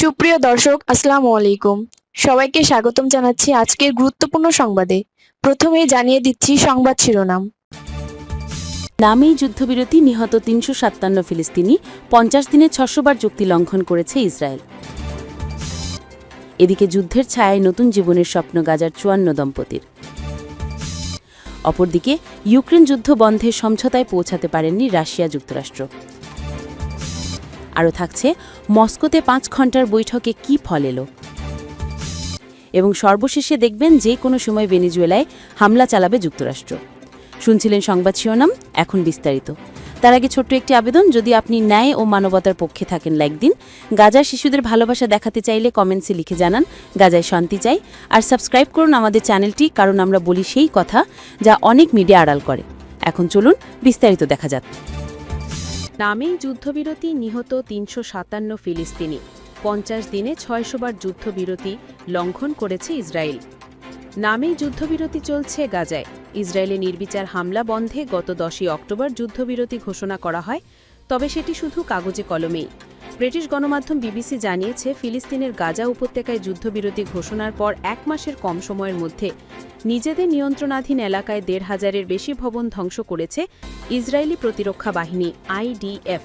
সুপ্রিয় দর্শক, আসসালামু আলাইকুম। সবাইকে স্বাগতম জানাচ্ছি আজকের গুরুত্বপূর্ণ সংবাদে। প্রথমেই জানিয়ে দিচ্ছি সংবাদ শিরোনাম। নামেই যুদ্ধবিরতি, নিহত তিনশো সাতান্ন ফিলিস্তিনি, পঞ্চাশ দিনে ছশো বার চুক্তি লঙ্ঘন করেছে ইসরায়েল। এদিকে যুদ্ধের ছায়ায় নতুন জীবনের স্বপ্ন গাজার চুয়ান্ন দম্পতির। অপরদিকে, ইউক্রেন যুদ্ধ বন্ধে সমঝোতায় পৌঁছাতে পারেননি রাশিয়া যুক্তরাষ্ট্র। আরও থাকছে, মস্কোতে পাঁচ ঘণ্টার বৈঠকে কি ফল এলো? এবং সর্বশেষে দেখবেন যে কোনো সময় ভেনেজুয়েলায় হামলা চালাবে যুক্তরাষ্ট্র। শুনছিলেন সংবাদ শিরোনাম, এখন বিস্তারিত। তার আগে ছোট্ট একটি আবেদন, যদি আপনি ন্যায় ও মানবতার পক্ষে থাকেন লাইক দিন। গাজার শিশুদের ভালোবাসা দেখাতে চাইলে কমেন্টসে লিখে জানান, গাজায় শান্তি চাই। আর সাবস্ক্রাইব করুন আমাদের চ্যানেলটি, কারণ আমরা বলি সেই কথা যা অনেক মিডিয়া আড়াল করে। এখন চলুন বিস্তারিত দেখা যাক। নামেই যুদ্ধবিরতি নিহত তিনশো সাতান্ন ফিলিস্তিনি। পঞ্চাশ দিনে ছয়শো বার যুদ্ধবিরতি লঙ্ঘন করেছে ইসরায়েল। নামেই যুদ্ধবিরতি চলছে গাজায়। ইসরায়েলে নির্বিচার হামলা বন্ধে গত দশই অক্টোবর যুদ্ধবিরতি ঘোষণা করা হয়, তবে সেটি শুধু কাগজে কলমেই। ব্রিটিশ গণমাধ্যম বিবিসি জানিয়েছে, ফিলিস্তিনের গাজা উপত্যকায় যুদ্ধবিরতি ঘোষণার পর এক মাসের কম সময়ের মধ্যে নিজেদের নিয়ন্ত্রণাধীন এলাকায় দেড় হাজারের বেশি ভবন ধ্বংস করেছে ইসরায়েলি প্রতিরক্ষা বাহিনী আইডিএফ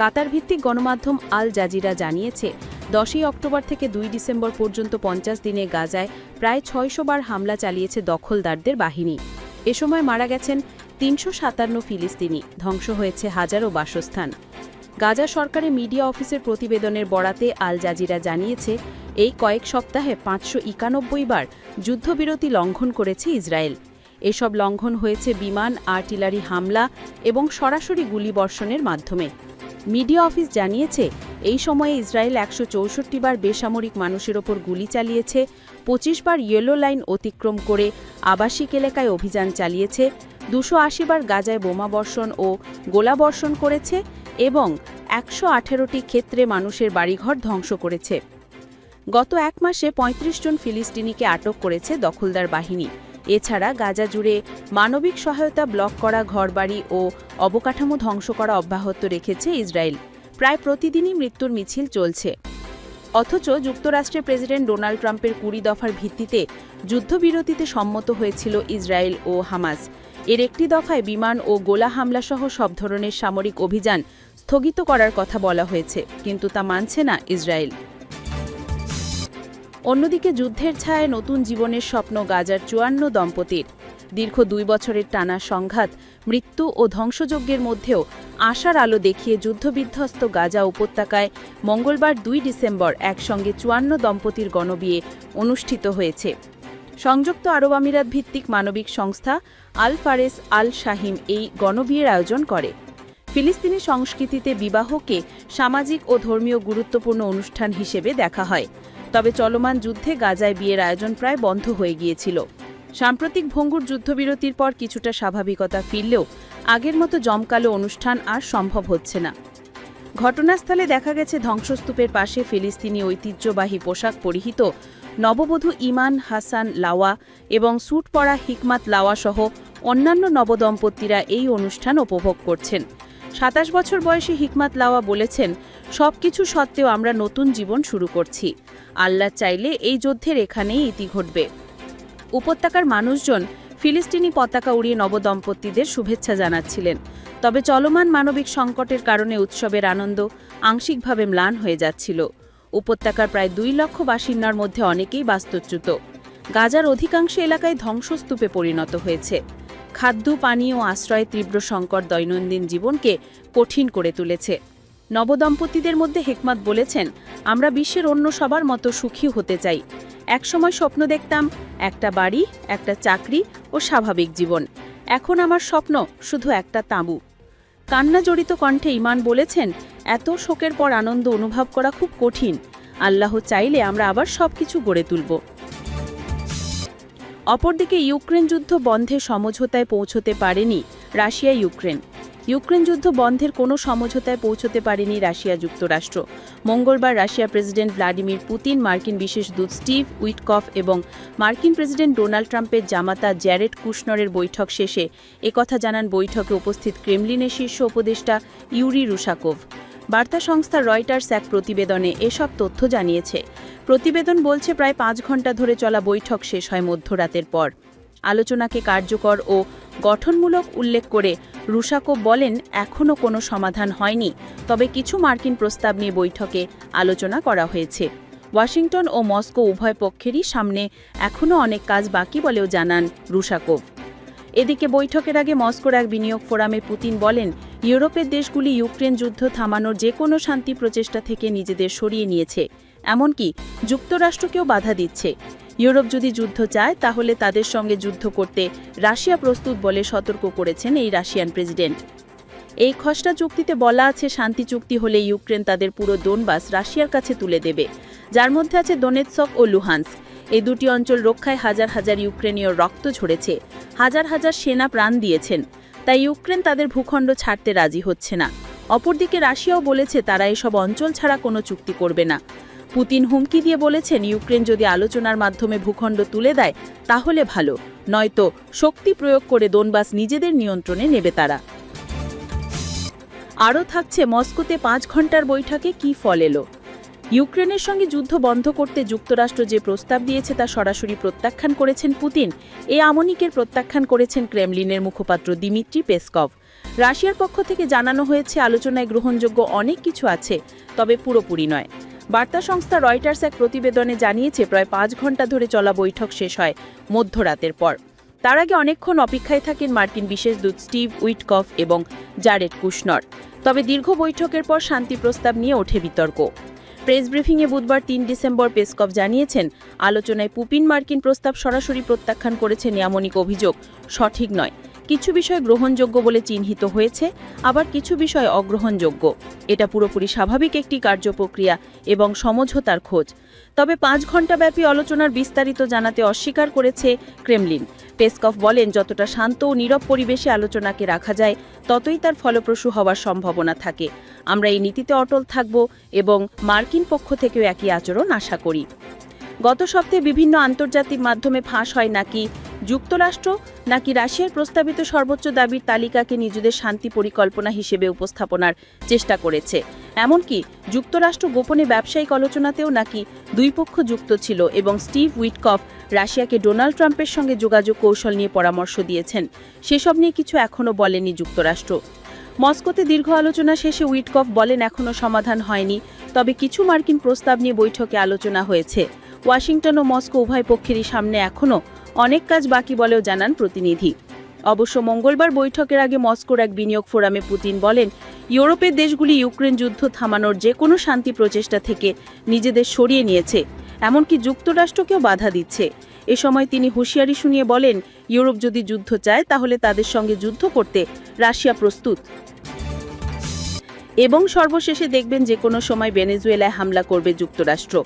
কাতার ভিত্তিক গণমাধ্যম আল জাজিরা জানিয়েছে, দশই অক্টোবর থেকে দুই ডিসেম্বর পর্যন্ত পঞ্চাশ দিনে গাজায় প্রায় ছয়শো বার হামলা চালিয়েছে দখলদারদের বাহিনী। এ সময় মারা গেছেন তিনশো সাতান্ন ফিলিস্তিনি, ধ্বংস হয়েছে হাজারো বাসস্থান। গাজা সরকারের মিডিয়া অফিসের প্রতিবেদনের বরাতে আল জাজিরা জানিয়েছে, এই কয়েক সপ্তাহে পাঁচশো একানব্বই বার যুদ্ধবিরতি লঙ্ঘন করেছে ইসরায়েল। এসব লঙ্ঘন হয়েছে বিমান, আর্টিলারি হামলা এবং সরাসরি গুলিবর্ষণের মাধ্যমে। মিডিয়া অফিস জানিয়েছে, এই সময়ে ইসরায়েল একশো চৌষট্টি বার বেসামরিক মানুষের ওপর গুলি চালিয়েছে, পঁচিশ বার ইয়েলো লাইন অতিক্রম করে আবাসিক এলাকায় অভিযান চালিয়েছে, দুশো বার গাজায় বোমাবর্ষণ ও গোলাবর্ষণ করেছে এবং একশো আঠেরোটি ক্ষেত্রে মানুষের বাড়িঘর ধ্বংস করেছে। গত এক মাসে ৩৫ জন ফিলিস্তিনিকে আটক করেছে দখলদার বাহিনী। এছাড়া গাজা জুড়ে মানবিক সহায়তা ব্লক করা ঘরবাড়ি ও অবকাঠামো ধ্বংস করা অব্যাহত রেখেছে ইসরায়েল। প্রায় প্রতিদিনই মৃত্যুর মিছিল চলছে। অথচ যুক্তরাষ্ট্রের প্রেসিডেন্ট ডোনাল্ড ট্রাম্পের কুড়ি দফার ভিত্তিতে যুদ্ধবিরতিতে সম্মত হয়েছিল ইসরায়েল ও হামাস। এর একটি দফায় বিমান ও গোলা হামলাসহ সব ধরনের সামরিক অভিযান স্থগিত করার কথা বলা হয়েছে, কিন্তু তা মানছে না ইসরায়েল। অন্যদিকে যুদ্ধের ছায়ায় নতুন জীবনের স্বপ্ন গাজার চুয়ান্ন দম্পতির। দীর্ঘ দুই বছরের টানা সংঘাত, মৃত্যু ও ধ্বংসযজ্ঞের মধ্যেও আশার আলো দেখিয়ে যুদ্ধবিধ্বস্ত গাজা উপত্যকায় মঙ্গলবার দুই ডিসেম্বর একসঙ্গে চুয়ান্ন দম্পতির গণবিয়ে অনুষ্ঠিত হয়েছে। সংযুক্ত আরব আমিরাত ভিত্তিক মানবিক সংস্থা আল ফারেস আল শাহিম এই গণবিয়ের আয়োজন করে। ফিলিস্তিনি সংস্কৃতিতে বিবাহকে সামাজিক ও ধর্মীয় গুরুত্বপূর্ণ অনুষ্ঠান হিসেবে দেখা হয়। তবে চলমান যুদ্ধে গাজায় বিয়ের আয়োজন প্রায় বন্ধ হয়ে গিয়েছিল। সাম্প্রতিক ভঙ্গুর যুদ্ধবিরতির পর কিছুটা স্বাভাবিকতা ফিরলেও আগের মতো জমকালো অনুষ্ঠান আর সম্ভব হচ্ছে না। ঘটনাস্থলে দেখা গেছে ধ্বংসস্তূপের পাশে ফিলিস্তিনি ঐতিহ্যবাহী পোশাক পরিহিত নববধূ ইমান হাসান লাওয়া এবং স্যুট পরা হিকমাত লাওয়া সহ অন্যান্য নবদম্পতিরা এই অনুষ্ঠান উপভোগ করছেন। সাতাশ বছর বয়সী হিকমাত লাওয়া বলেছেন, সবকিছু সত্ত্বেও আমরা নতুন জীবন শুরু করছি। আল্লাহ চাইলে এই যুদ্ধের এখানেই ইতি ঘটবে। উপত্যকার মানুষজন ফিলিস্তিনি পতাকা উড়িয়ে নবদম্পতিদের শুভেচ্ছা জানাচ্ছিলেন। তবে চলমান মানবিক সংকটের কারণে উৎসবের আনন্দ আংশিকভাবে ম্লান হয়ে যাচ্ছিল। উপত্যকার প্রায় দুই লক্ষ বাসিন্দার মধ্যে অনেকেই বাস্তুচ্যুত। গাজার অধিকাংশ এলাকায় ধ্বংসস্তূপে পরিণত হয়েছে। খাদ্য, পানি ও আশ্রয় তীব্র সংকট দৈনন্দিন জীবনকে কঠিন করে তুলেছে। নবদম্পতিদের মধ্যে হেকমত বলেছেন, আমরা বিশ্বের অন্য সবার মতো সুখী হতে চাই। একসময় স্বপ্ন দেখতাম, একটা বাড়ি, একটা চাকরি ও স্বাভাবিক জীবন। এখন আমার স্বপ্ন শুধু একটা তাঁবু। কান্না জড়িত কণ্ঠে ইমান বলেছেন, এত শোকের পর আনন্দ অনুভব করা খুব কঠিন। আল্লাহ চাইলে আমরা আবার সব কিছু গড়ে তুলব। অপরদিকে ইউক্রেন যুদ্ধ বন্ধে সমঝোতায় পৌঁছতে পারেনি রাশিয়া ইউক্রেন ইউক্রেন যুদ্ধ বন্ধের কোনো সমঝোতায় পৌঁছতে পারেনি রাশিয়া যুক্তরাষ্ট্র। মঙ্গলবার রাশিয়া প্রেসিডেন্ট ভ্লাদিমির পুতিন, মার্কিন বিশেষ দূত স্টিভ উইটকফ এবং মার্কিন প্রেসিডেন্ট ডোনাল্ড ট্রাম্পের জামাতা জ্যারেড কুশনরের বৈঠক শেষে একথা জানান বৈঠকে উপস্থিত ক্রেমলিনের শীর্ষ উপদেষ্টা ইউরি রুশাকোভ। বার্তা সংস্থা রয়টার্স এক প্রতিবেদনে এসব তথ্য জানিয়েছে। প্রতিবেদন বলছে, প্রায় পাঁচ ঘণ্টা ধরে চলা বৈঠক শেষ হয় মধ্যরাতের পর। আলোচনাকে কার্যকর ও গঠনমূলক উল্লেখ করে রুশাকো বলেন, এখনও কোনো সমাধান হয়নি। তবে কিছু মার্কিন প্রস্তাব নিয়ে বৈঠকে আলোচনা করা হয়েছে। ওয়াশিংটন ও মস্কো উভয় পক্ষেরই সামনে এখনও অনেক কাজ বাকি বলেও জানান রুশাকোভ এদিকে বৈঠকের আগে মস্কোর এক বিনিয়োগ ফোরামে পুতিন বলেন, ইউরোপের দেশগুলি ইউক্রেন যুদ্ধ থামানোর যে কোনো শান্তি প্রচেষ্টা থেকে নিজেদের সরিয়ে নিয়েছে। এমনকি যুক্তরাষ্ট্রকেও বাধা দিচ্ছে। ইউরোপ যদি যুদ্ধ চায়, তাহলে তাদের সঙ্গে যুদ্ধ করতে রাশিয়া প্রস্তুত বলে সতর্ক করেছেন এই রাশিয়ান প্রেসিডেন্ট। এই খসড়া চুক্তিতে বলা আছে, শান্তি চুক্তি হলে ইউক্রেন তাদের পুরো দোনবাস রাশিয়ার কাছে তুলে দেবে। যার মধ্যে আছে দোনেৎসক ও লুহান্স। এই দুটি অঞ্চল রক্ষায় হাজার হাজার ইউক্রেনীয় রক্ত ঝরেছে। হাজার হাজার সেনা প্রাণ দিয়েছেন। তাই ইউক্রেন তাদের ভূখণ্ড ছাড়তে রাজি হচ্ছে না। অপরদিকে রাশিয়াও বলেছে, তারা এসব অঞ্চল ছাড়া কোনো চুক্তি করবে না। পুতিন হুমকি দিয়ে বলেছেন, ইউক্রেন যদি আলোচনার মাধ্যমে ভূখণ্ড তুলে দেয়, তাহলে ভালো। নয়তো শক্তি প্রয়োগ করে দোনবাস নিজেদের নিয়ন্ত্রণে নেবে তারা। আরও থাকছে মস্কোতে পাঁচ ঘণ্টার বৈঠকে কি ফল এলো? ইউক্রেনের সঙ্গে যুদ্ধ বন্ধ করতে যুক্তরাষ্ট্র যে প্রস্তাব দিয়েছে তা সরাসরি প্রত্যাখ্যান করেছেন পুতিন, এ আমনিকের প্রত্যাখ্যান করেছেন ক্রেমলিনের মুখপাত্র দিমিত্রি পেসকভ। রাশিয়ার পক্ষ থেকে জানানো হয়েছে, আলোচনায় গ্রহণযোগ্য অনেক কিছু আছে, তবে পুরোপুরি নয়। বার্তা সংস্থা রয়টার্স এক প্রতিবেদনে জানিয়েছে, প্রায় পাঁচ ঘণ্টা ধরে চলা বৈঠক শেষ হয় মধ্যরাতের পর। তার আগে অনেকক্ষণ অপেক্ষায় থাকেন মার্কিন বিশেষ দূত স্টিভ উইটকফ এবং জারেড কুশনর। তবে দীর্ঘ বৈঠকের পর শান্তি প্রস্তাব নিয়ে ওঠে বিতর্ক। প্রেস ব্রিফিংয়ে বুধবার তিন ডিসেম্বর পেসকভ জানিয়েছেন, আলোচনায় পুপিন মার্কিন প্রস্তাব সরাসরি প্রত্যাখ্যান করেছেন এমনিক অভিযোগ সঠিক নয়। কিছু বিষয় গ্রহণযোগ্য বলে চিহ্নিত হয়েছে, আবার কিছু বিষয় অগ্রহণযোগ্য। এটা পুরোপুরি স্বাভাবিক একটি কার্যপ্রক্রিয়া এবং সমঝোতার খোঁজ। তবে পাঁচ ঘণ্টাব্যাপী আলোচনার বিস্তারিত জানাতে অস্বীকার করেছে ক্রেমলিন। পেসকভ বলেন, যতটা শান্ত ও নীরব পরিবেশে আলোচনাকে রাখা যায়, ততই তার ফলপ্রসূ হওয়ার সম্ভাবনা থাকে। আমরা এই নীতিতে অটল থাকব এবং মার্কিন পক্ষ থেকেও একই আচরণ আশা করি। গত সপ্তাহে বিভিন্ন আন্তর্জাতিক মাধ্যমে ফাঁস হয় নাকি যুক্তরাষ্ট্র নাকি রাশিয়ার প্রস্তাবিত সর্বোচ্চ দাবির তালিকাকে নিজেদের শান্তি পরিকল্পনা হিসেবে উপস্থাপনার চেষ্টা করেছে। এমনকি যুক্তরাষ্ট্র গোপনে ব্যবসায়িক আলোচনাতেও নাকি দুই পক্ষ যুক্ত ছিল এবং স্টিভ উইটকফ রাশিয়াকে ডোনাল্ড ট্রাম্পের সঙ্গে যোগাযোগ কৌশল নিয়ে পরামর্শ দিয়েছেন। সেসব নিয়ে কিছু এখনও বলেনি যুক্তরাষ্ট্র। মস্কোতে দীর্ঘ আলোচনা শেষে উইটকফ বলেন, এখনও সমাধান হয়নি। তবে কিছু মার্কিন প্রস্তাব নিয়ে বৈঠকে আলোচনা হয়েছে। ওয়াশিংটন ও মস্কো উভয় পক্ষেরই সামনে এখনও অনেক কাজ বাকি বলেও জানান প্রতিনিধি। অবশ্য মঙ্গলবার বৈঠকের আগে মস্কোর এক বিনিয়োগ ফোরামে পুতিন বলেন, ইউরোপের দেশগুলি ইউক্রেন যুদ্ধ থামানোর যে কোনো শান্তি প্রচেষ্টা থেকে নিজেদের সরিয়ে নিয়েছে, এমনকি যুক্তরাষ্ট্রকেও বাধা দিচ্ছে। এ সময় তিনি হুঁশিয়ারি শুনিয়ে বলেন, ইউরোপ যদি যুদ্ধ চায় তাহলে তাদের সঙ্গে যুদ্ধ করতে রাশিয়া প্রস্তুত। এবং সর্বশেষে দেখবেন যে কোনো সময় ভেনেজুয়েলায় হামলা করবে যুক্তরাষ্ট্র।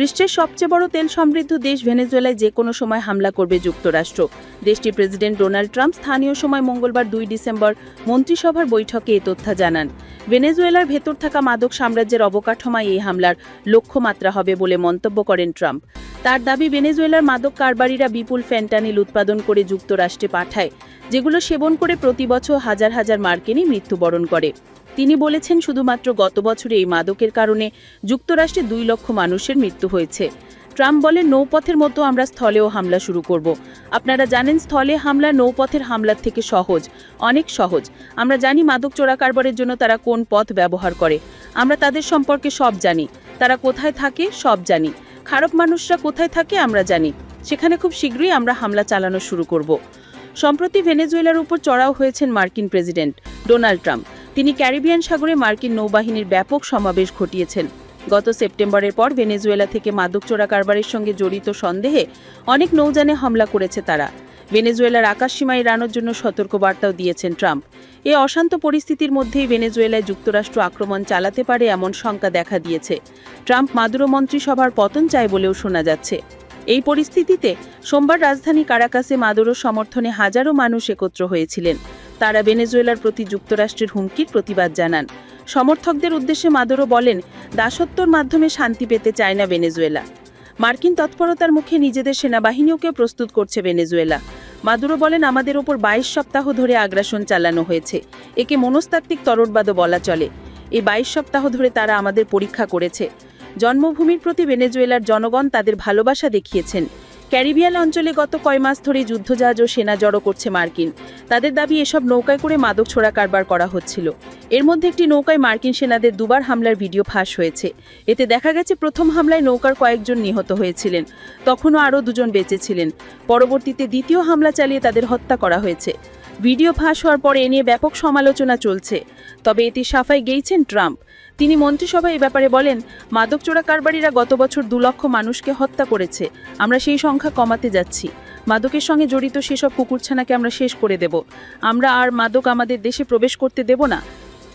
বিশ্বের সবচেয়ে বড় তেল সমৃদ্ধ দেশ ভেনেজুয়েলায় যে কোনো সময় হামলা করবে যুক্তরাষ্ট্র। দেশটির প্রেসিডেন্ট ডোনাল্ড ট্রাম্প স্থানীয় সময় মঙ্গলবার দুই ডিসেম্বর মন্ত্রিসভার বৈঠকে এ তথ্য জানান। ভেনেজুয়েলার ভেতর থাকা মাদক সাম্রাজ্যের অবকাঠামোয় এই হামলার লক্ষ্যমাত্রা হবে বলে মন্তব্য করেন ট্রাম্প। তার দাবি, ভেনেজুয়েলার মাদক কারবারিরা বিপুল ফ্যান্টানিল উৎপাদন করে যুক্তরাষ্ট্রে পাঠায়, যেগুলো সেবন করে প্রতি বছর হাজার হাজার মার্কিনই মৃত্যুবরণ করে। তিনি বলেছেন, শুধুমাত্র গত বছরে এই মাদকের কারণে যুক্তরাষ্ট্রে দুই লক্ষ মানুষের মৃত্যু হয়েছে। ট্রাম্প বলেন, নৌপথের মতো আমরা স্থলেও হামলা শুরু করব। আপনারা জানেন, স্থলে হামলা নৌপথের হামলার থেকে সহজ, অনেক সহজ। আমরা জানি মাদক চোরা কারবারের জন্য তারা কোন পথ ব্যবহার করে। আমরা তাদের সম্পর্কে সব জানি। তারা কোথায় থাকে, সব জানি। খারাপ মানুষরা কোথায় থাকে, আমরা জানি। সেখানে খুব শীঘ্রই আমরা হামলা চালানো শুরু করব। সম্প্রতি ভেনেজুয়েলার উপর চড়াও হয়েছেন মার্কিন প্রেসিডেন্ট ডোনাল্ড ট্রাম্প। তিনি ক্যারিবিয়ান সাগরে মার্কিন নৌবাহিনীর ব্যাপক সমাবেশ ঘটিয়েছেন। গত সেপ্টেম্বরের পর ভেনেজুয়েলা থেকে মাদক চোরা কারবারের সঙ্গে জড়িত সন্দেহে অনেক নৌযানে হামলা করেছে তারা। ভেনেজুয়েলার আকাশসীমা এড়ানোর জন্য সতর্কবার্তাও দিয়েছেন ট্রাম্প। এ অশান্ত পরিস্থিতির মধ্যেই ভেনেজুয়েলায় যুক্তরাষ্ট্র আক্রমণ চালাতে পারে এমন শঙ্কা দেখা দিয়েছে। ট্রাম্প মাদুরো মন্ত্রিসভার পতন চায় বলেও শোনা যাচ্ছে। এই পরিস্থিতিতে সোমবার রাজধানী কারাকাসে মাদুরোর সমর্থনে হাজারো মানুষ একত্র হয়েছিলেন। তারা ভেনেজুয়েলার প্রতি যুক্তরাষ্ট্রের হুমকির প্রতিবাদ জানান। সমর্থকদের উদ্দেশ্যে মাদুরো বলেন, দাসত্বর মাধ্যমে শান্তি পেতে চায় না ভেনেজুয়েলা। মার্কিন তৎপরতার মুখে নিজেদের সেনাবাহিনীকে প্রস্তুত করছে ভেনেজুয়েলা। মাদুরো বলেন, আমাদের ওপর বাইশ সপ্তাহ ধরে আগ্রাসন চালানো হয়েছে। একে মনস্তাত্ত্বিক তরবাদও বলা চলে। এই বাইশ সপ্তাহ ধরে তারা আমাদের পরীক্ষা করেছে। জন্মভূমির প্রতি ভেনেজুয়েলার জনগণ তাদের ভালোবাসা দেখিয়েছেন। ক্যারিবিয়ান অঞ্চলে গত কয় মাস ধরে যুদ্ধজাহাজ ও সেনা জড়ো করছে মার্কিন। তাদের দাবি এসব নৌকায় করে মাদক ছোড়া কারবার করা হচ্ছিল। এর মধ্যে একটি নৌকায় মার্কিন সেনাদের দুবার হামলার ভিডিও ফাঁস হয়েছে। এতে দেখা গেছে প্রথম হামলায় নৌকার কয়েকজন নিহত হয়েছিলেন। তখনও আরও দুজন বেঁচে ছিলেন। পরবর্তীতে দ্বিতীয় হামলা চালিয়ে তাদের হত্যা করা হয়েছে। ভিডিও ফাঁস হওয়ার পরে এ নিয়ে ব্যাপক সমালোচনা চলছে। তবে এতে সাফাই গেয়েছেন ট্রাম্প। তিনি মন্ত্রিসভায় এ ব্যাপারে বলেন মাদক চোরা কারবারিরা গত বছর দু লক্ষ মানুষকে হত্যা করেছে। আমরা সেই সংখ্যা কমাতে যাচ্ছি। মাদকের সঙ্গে জড়িত সেসব কুকুরছানাকে আমরা শেষ করে দেব। আমরা আর মাদক আমাদের দেশে প্রবেশ করতে দেব না।